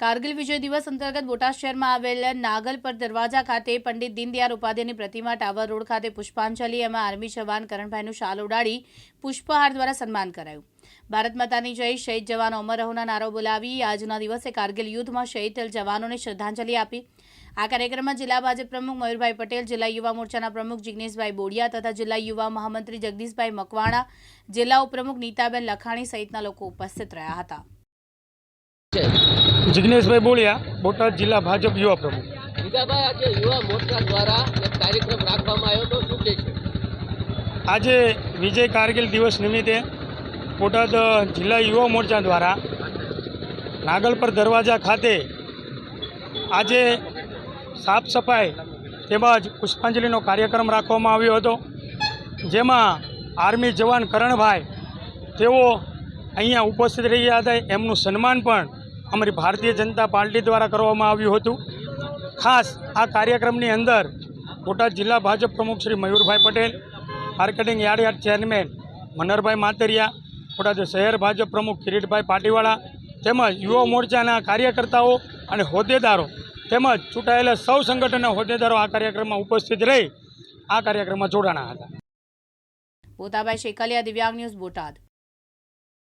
કારગિલ વિજય દિવસ અંતર્ગત બોટાદ શહેરમાં આવેલ નાગલ પર દરવાજા ખાતે પંડિત દીનદયાળ ઉપાધ્યાયની પ્રતિમા ટાવર રોડ ખાતે પુષ્પાંજલિ, એમાં આર્મી જવાન કરણભાઈનું શાલ ઉડાડી પુષ્પહાર દ્વારા સન્માન કરાયું. ભારત માતાની જય, શહીદ જવાન અમર રહોના નારો બોલાવી આજના દિવસે કારગિલ યુદ્ધમાં શહીદ થયેલ જવાનોને શ્રદ્ધાંજલિ આપી. આ કાર્યક્રમમાં જિલ્લા ભાજપ પ્રમુખ મયુરભાઈ પટેલ, જિલ્લા યુવા મોરચાના પ્રમુખ જિગ્નેશભાઈ બોડિયા તથા જિલ્લા યુવા મહામંત્રી જગદીશભાઈ મકવાણા, જિલ્લા ઉપપ્રમુખ નીતાબેન લખાણી સહિતના લોકો ઉપસ્થિત રહ્યા હતા. જિગ્નેશભાઈ બોલિયા બોટાદ જિલ્લા ભાજપ યુવા પ્રમુખ. જીગાભાઈ આજે યુવા મોરચા દ્વારા એક કાર્યક્રમ રાખવામાં આવ્યો તો શું કહેશો આજે વિજય કારગિલ દિવસ નિમિત્તે બોટાદ જિલ્લા યુવા મોરચા દ્વારા નાગલ પર દરવાજા ખાતે આજે સાફ સફાઈ તેમજ પુષ્પાંજલિનો કાર્યક્રમ રાખવામાં આવ્યો હતો. જેમાં આર્મી જવાન કરણભાઈ તેઓ અહીંયા ઉપસ્થિત રહ્યા હતા. એમનું સન્માન પણ અમારી ભારતીય જનતા પાર્ટી દ્વારા કરવામાં આવ્યું હતું. ખાસ આ કાર્યક્રમની અંદર બોટાદ જિલ્લા ભાજપ પ્રમુખ Shri Mayurbhai Patel, marketing yard yard chairman Manarbhai Matariya, Botad શહેર ભાજપ પ્રમુખ કિરીટભાઈ પાટીવાળા તેમજ યુવા મોરચાના કાર્યકર્તાઓ અને હોદ્દેદારો તેમજ ચૂંટાયેલા સૌ સંગઠનના હોદ્દેદારો આ કાર્યક્રમમાં ઉપસ્થિત રહી આ કાર્યક્રમમાં જોડાણા હતા. પોતાભાઈ શેકલિયા દિવ્યાંગ ન્યૂઝ બોટાદ.